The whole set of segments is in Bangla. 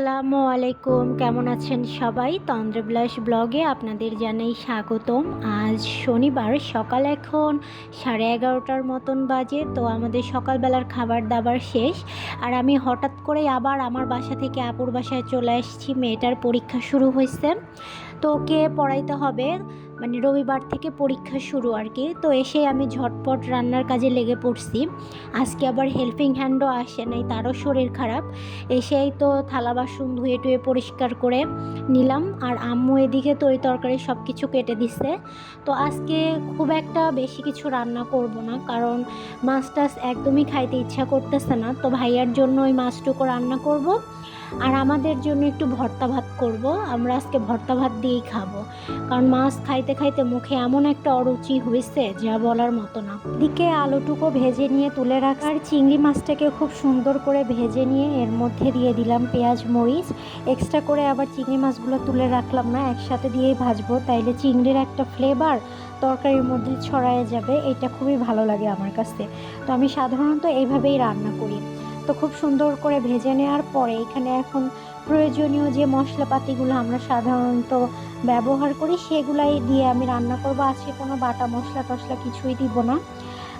আসসালামু আলাইকুম। কেমন আছেন সবাই? তন্দ্রবিলাস ব্লগে আপনাদের জানাই স্বাগতম। আজ শনিবার, সকাল এখন সাড়ে এগারোটার মতন বাজে, তো আমাদের সকালবেলার খাবার দাবার শেষ। আর আমি হঠাৎ করে আবার আমার বাসা থেকে আপুর বাসায় চলে আসছি। মেয়েটার পরীক্ষা শুরু হয়েছে। তো ওকে পড়াইতে হবে। মানে রবিবার থেকে পরীক্ষা শুরু আর কি। তো এসে আমি ঝটপট রান্নার কাজে লেগে পড়ছি। আজকে আবার হেল্পিং হ্যান্ডও আসে নাই, তারও শরীর খারাপ। এসেই তো থালা বাসন ধুয়ে টুয়ে পরিষ্কার করে নিলাম। আর আম্মু এদিকে তরি তরকারি সব কিছু কেটে দিছে। তো আজকে খুব একটা বেশি কিছু রান্না করব না, কারণ মাছ টাছ একদমই খাইতে ইচ্ছা করতেছে না। তো ভাইয়ার জন্য ওই মাছটুকু রান্না করব। আর আমাদের জন্য একটু ভর্তা ভাত করব। আমরা আজকে ভর্তা ভাত দিয়েই খাব। কারণ মাছ খাইতে খাইতে খাইতে মুখে এমন একটা অরুচি হয়েছে যা বলার মতো না। দিকে আলুটুকু ভেজে নিয়ে তুলে রাখার চিংড়ি মাছটাকে খুব সুন্দর করে ভেজে নিয়ে এর মধ্যে দিয়ে দিলাম পেঁয়াজ, মরিচ। এক্সট্রা করে আবার চিংড়ি মাছগুলো তুলে রাখলাম না, একসাথে দিয়েই ভাজবো। তাইলে চিংড়ির একটা ফ্লেভার তরকারির মধ্যে ছড়ায় যাবে, এটা খুবই ভালো লাগে আমার কাছে। তো আমি সাধারণত এইভাবেই রান্না করি। তো খুব সুন্দর করে ভেজে নেওয়ার পরে এখানে এখন প্রয়োজনীয় যে মশলাপাতিগুলো আমরা সাধারণত ব্যবহার করি, সেগুলাই দিয়ে আমি রান্না করব। আজকে কোনো বাটা মশলা টশলা কিছুই দিব না,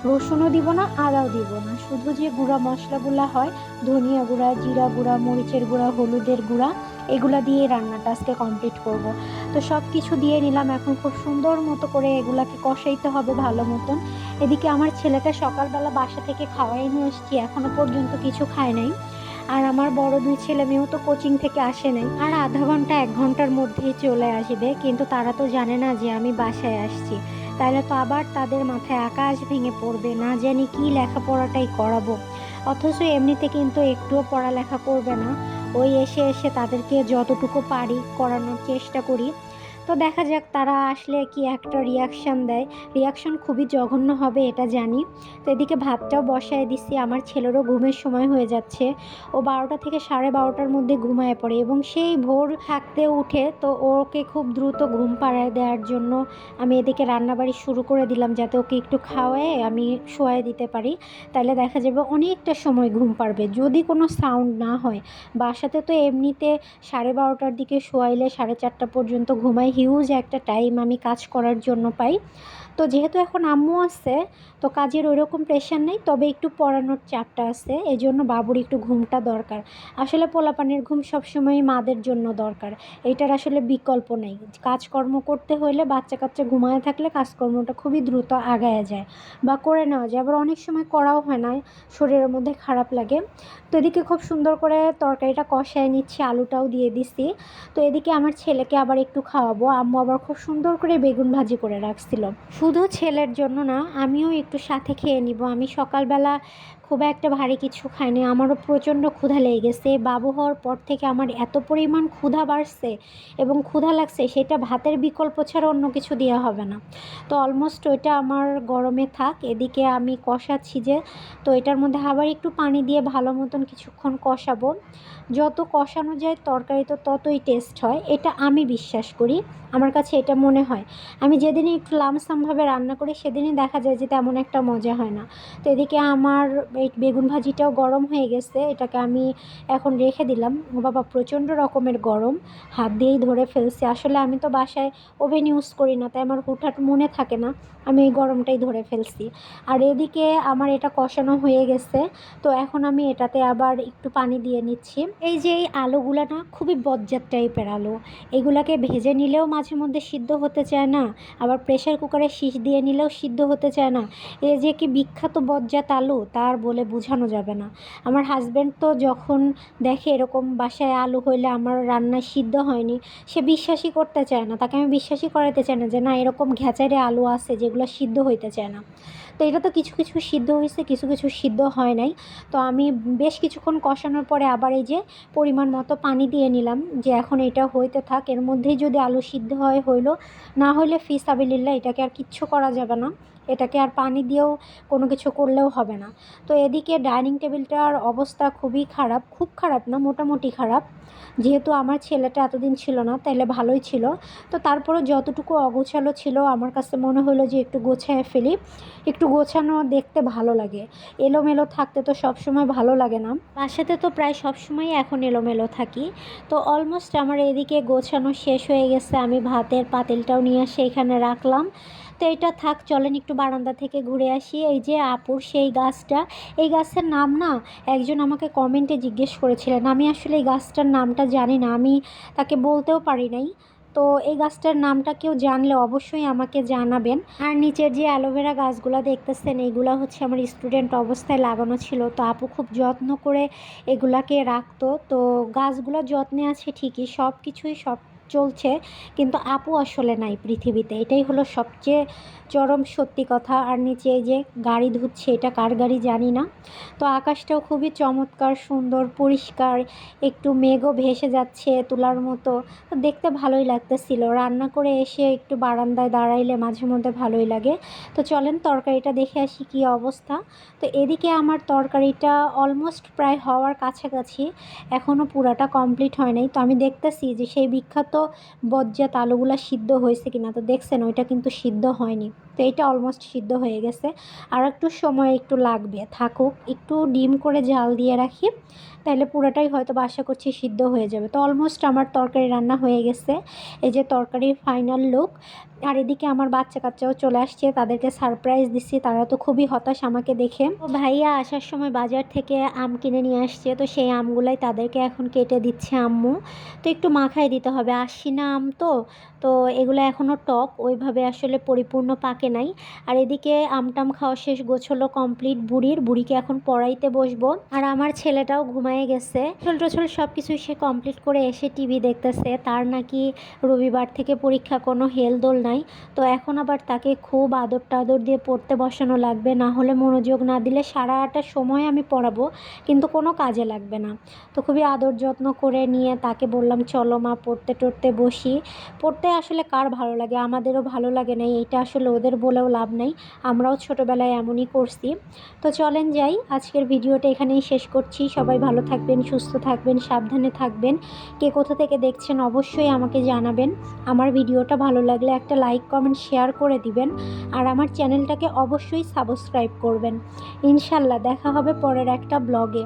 রসুনও দিব না, আদাও দিব না। শুধু যে গুঁড়া মশলাগুলো হয়, ধনিয়া গুঁড়া, জিরা গুঁড়া, মরিচের গুঁড়া, হলুদের গুঁড়া এগুলা দিয়ে রান্নাটা আজকে কমপ্লিট করব। তো সব কিছু দিয়ে নিলাম, এখন খুব সুন্দর মতো করে এগুলাকে কষাইতে হবে ভালো মতন। এদিকে আমার ছেলেটা সকালবেলা বাসা থেকে খাওয়াই নিয়ে এসছি, এখনও পর্যন্ত কিছু খায় নাই। আর আমার বড় দুই ছেলে মেয়েও তো কোচিং থেকে আসে নাই। আর আধা ঘণ্টা, এক ঘণ্টার মধ্যেই চলে আসবে, কিন্তু তারা তো জানে না যে আমি বাসায় আসছি। তাহলে তো আবার তাদের মাথায় আকাশ ভেঙে পড়বে, না জানি কি লেখাপড়াটাই করাবো। অথচ এমনিতে কিন্তু একটুও পড়ালেখা করবে না। ওই এসে এসে তাদেরকে যতটুকু পারি করানোর চেষ্টা করি। তো দেখা যাক তারা আসলে কি একটা রিয়াকশান দেয়। রিয়াকশন খুবই জঘন্য হবে এটা জানি। তো এদিকে ভাতটাও বসায় দিছি, আমার ছেলেরও ঘুমের সময় হয়ে যাচ্ছে। ও বারোটা থেকে সাড়ে বারোটার মধ্যে ঘুমায় পড়ে এবং সেই ভোর থাকতে উঠে তো ওকে খুব দ্রুত ঘুম পাড়ায় দেওয়ার জন্য আমি এদিকে রান্নাবাড়ি শুরু করে দিলাম যাতে ওকে একটু খাওয়ায় আমি শোয়াই দিতে পারি। তাহলে দেখা যাবে অনেকটা সময় ঘুম পারবে যদি কোনো সাউন্ড না হয়, বাসাতে তো এমনিতে সাড়ে বারোটার দিকে শোয়াইলে সাড়ে চারটা পর্যন্ত ঘুমাই হিউজ একটা টাইম আমি কাজ করার জন্য পাই। তো যেহেতু এখন আম্মু আছে, তো কাজের ওইরকম প্রেশার নেই, তবে একটু পড়ানোর চাপটা আছে এই জন্য বাবুর একটু ঘুমটা দরকার। আসলে পোলাপানের ঘুম সবসময় মাদের জন্য দরকার, এইটার আসলে বিকল্প নেই। কাজকর্ম করতে হলে বাচ্চা কাচ্চা ঘুমায় থাকলে কাজকর্মটা খুবই দ্রুত আগায় যায় বা করে নেওয়া যায়, আবার অনেক সময় করাও হয় না, শরীরের মধ্যে খারাপ লাগে। তো এদিকে খুব সুন্দর করে তরকারিটা কষায় নিচ্ছি, আলুটাও দিয়ে দিছি। তো এদিকে আমার ছেলেকে আবার একটু খাওয়াবো, আম্মু আবার খুব সুন্দর করে বেগুন ভাজি করে রাখছিল। শুধু ছেলের জন্য না আমিও একটু সাথে খেয়ে নিব। আমি সকালবেলা খুব একটা ভারী কিছু খাইনি। আমারও প্রচণ্ড ক্ষুধা লেগে গেছে। বাবু হওয়ার পর থেকে আমার এত পরিমাণ ক্ষুধা বাড়ছে এবং ক্ষুধা লাগছে, সেটা ভাতের বিকল্প ছাড়া অন্য কিছু দেওয়া হবে না। তো অলমোস্ট ওইটা আমার গরমে থাক। এদিকে আমি কষাচ্ছি যে, তো এটার মধ্যে আবার একটু পানি দিয়ে ভালো মতন কিছুক্ষণ কষাবো। যত কষানো যায় তরকারি তো ততই টেস্ট হয়। এটা আমি বিশ্বাস করি। আমার কাছে এটা মনে হয়। আমি যেদিনই একটু লামসামভাবে রান্না করি, সেদিনই দেখা যায় যে তেমন একটা মজা হয় না। তো এদিকে আমার এই বেগুন ভাজিটাও গরম হয়ে গেছে, এটাকে আমি এখন রেখে দিলাম। ও বাবা, প্রচণ্ড রকমের গরম, হাত দিয়েই ধরে ফেলছি। আসলে আমি তো বাসায় ওভেন ইউজ করি না, তাই আমার হুটহাট মনে থাকে না, আমি এই গরমটাই ধরে ফেলছি। আর এদিকে আমার এটা কষানো হয়ে গেছে, তো এখন আমি এটাতে আবার একটু পানি দিয়ে নিচ্ছি। এই যে এই আলুগুলো না, খুবই বজ্জাত টাইপের আলু। এগুলাকে ভেজে নিলেও মাঝে মধ্যে সিদ্ধ হতে চায় না, আবার প্রেশার কুকারে শীষ দিয়ে নিলেও সিদ্ধ হতে চায় না। এই যে কি বিখ্যাত বজ্জাত আলু, তার বলে বোঝানো যাবে না। আমার হাজব্যান্ড তো যখন দেখে এরকম বাসায় আলু হইলে আমার রান্নায় সিদ্ধ হয়নি, সে বিশ্বাসই করতে চায় না। তাকে আমি বিশ্বাসই করাতে চাই না যে, না, এরকম ঘ্যাচারে আলু আছে যেগুলো সিদ্ধ হইতে চায় না। তো এটা তো কিছু কিছু সিদ্ধ হয়েছে কিছু কিছু সিদ্ধ হয় নাই। তো আমি বেশ কিছুক্ষণ কষানোর পরে আবার এই যে পরিমাণ মতো পানি দিয়ে নিলাম যে, এখন এটা হইতে থাক। এর মধ্যেই যদি আলু সিদ্ধ হয়, হইল। না হলে ফিস আবিলিল্লা এটাকে আর কিচ্ছু করা যাবে না। এটাকে আর পানি দিয়েও কোনো কিছু করলেও হবে না। তো এদিকে ডাইনিং টেবিলটার অবস্থা খুবই খারাপ, খুব খারাপ না, মোটামুটি খারাপ। যেহেতু আমার ছেলেটা এতদিন ছিল না, তাইলে ভালোই ছিল। তো তারপরে যতটুকু অগোছালো ছিল, আমার কাছে মনে হলো যে একটু গোছায় ফেলি, একটু গোছানো দেখতে ভালো লাগে। এলোমেলো থাকতে তো সবসময় ভালো লাগে না। বাসাতে তো প্রায় সবসময় এখন এলোমেলো থাকি। তো অলমোস্ট আমার এদিকে গোছানো শেষ হয়ে গেছে, আমি ভাতের পাতিলটাও নিয়ে এসে এখানে রাখলাম। তো এটা থাক, চলেন একটু বারান্দা থেকে ঘুরে আসি। এই যে আপুর সেই গাছটা, এই গাছের নাম না একজন আমাকে কমেন্টে জিজ্ঞেস করেছিলেন। আমি আসলে এই গাছটার নামটা জানি না, আমি তাকে বলতেও পারি নাই। তো এই গাছটার নামটা কেউ জানলে অবশ্যই আমাকে জানাবেন। আর নিচের যে অ্যালোভেরা গাছগুলো দেখতেছেন, এইগুলো হচ্ছে আমার স্টুডেন্ট অবস্থায় লাগানো ছিল। তো আপু খুব যত্ন করে এগুলাকে রাখতো। তো গাছগুলো যত্নে আছে ঠিকই সব কিছুই সব চলছে, কিন্তু আপু আসলে নাই পৃথিবীতে। এটাই হলো সবচেয়ে চরম সত্যি কথা। আর নিচে যে গাড়ি ধুচ্ছে, এটা কার গাড়ি জানি না। তো আকাশটাও খুবই চমৎকার, সুন্দর, পরিষ্কার। একটু মেঘও ভেসে যাচ্ছে তুলার মতো। তো দেখতে ভালোই লাগতেছিল। রান্না করে এসে একটু বারান্দায় দাঁড়াইলে মাঝে মধ্যে ভালোই লাগে। তো চলেন তরকারিটা দেখে আসি কী অবস্থা। তো এদিকে আমার তরকারিটা অলমোস্ট প্রায় হওয়ার কাছাকাছি। এখনও পুরাটা কমপ্লিট হয় নাই। তো আমি দেখতেছি যে সেই বিখ্যাত বজ্জাত আলুগুলা সিদ্ধ হয়েছে কিনা তো দেখছেন, ওইটা কিন্তু সিদ্ধ হয়নি। তো এটা অলমোস্ট সিদ্ধ হয়ে গেছে। আর একটু সময় একটু লাগবে, থাকুক। একটু ডিম করে জাল দিয়ে রাখি। তাহলে পুরোটাই হয়তো আশা করছি সিদ্ধ হয়ে যাবে। তো অলমোস্ট আমার তরকারি রান্না হয়ে গেছে। এই যে তরকারির ফাইনাল লুক আর এদিকে আমার বাচ্চা কাচ্চাও চলে আসছে, তাদেরকে সারপ্রাইজ দিচ্ছি, তারা তো খুবই হতাশ আমাকে দেখে। তো ভাইয়া আসার সময় বাজার থেকে আম কিনে নিয়ে আসছে, তো সেই আমগুলাই তাদেরকে এখন কেটে দিচ্ছে আম্মু। তো একটু মাখায় দিতে হবে আশিনা আম তো তো এগুলো এখনও টক, ওইভাবে আসলে পরিপূর্ণ পাকে নাই। আর এদিকে আমটাম খাওয়া শেষ, গোছলো কমপ্লিট বুড়ির, বুড়িকে এখন পড়াইতে বসবো। আর আমার ছেলেটাও ঘুমায়ে গেছে। ছোল সব কিছু সে কমপ্লিট করে এসে টিভি দেখতেছে। তার নাকি রবিবার থেকে পরীক্ষা কোনো হেলদোল নাই। তো এখন আবার তাকে খুব আদর টাদর দিয়ে পড়তে বসানো লাগবে। না হলে মনোযোগ না দিলে সারাটা সময় আমি পড়াবো, কিন্তু কোনো কাজে লাগবে না। তো খুবই আদর যত্ন করে নিয়ে তাকে বললাম, চলো মা, পড়তে টড়তে বসি। পড়তে আসলে কার ভালো লাগে? আমাদেরও ভালো লাগে না। এইটা আসলে ওদের বলেও লাভ নেই। আমরাও ছোটোবেলায় এমনই করছি। তো চলেন যাই। আজকের ভিডিওটা এখানেই শেষ করছি। সবাই ভালো থাকবেন, সুস্থ থাকবেন, সাবধানে থাকবেন। কে কোথা থেকে দেখছেন অবশ্যই আমাকে জানাবেন। আমার ভিডিওটা ভালো লাগলে একটা লাইক কমেন্ট শেয়ার করে দিবেন। আর আমার চ্যানেলটাকে অবশ্যই সাবস্ক্রাইব করবেন। ইনশাল্লাহ দেখা হবে পরের একটা ব্লগে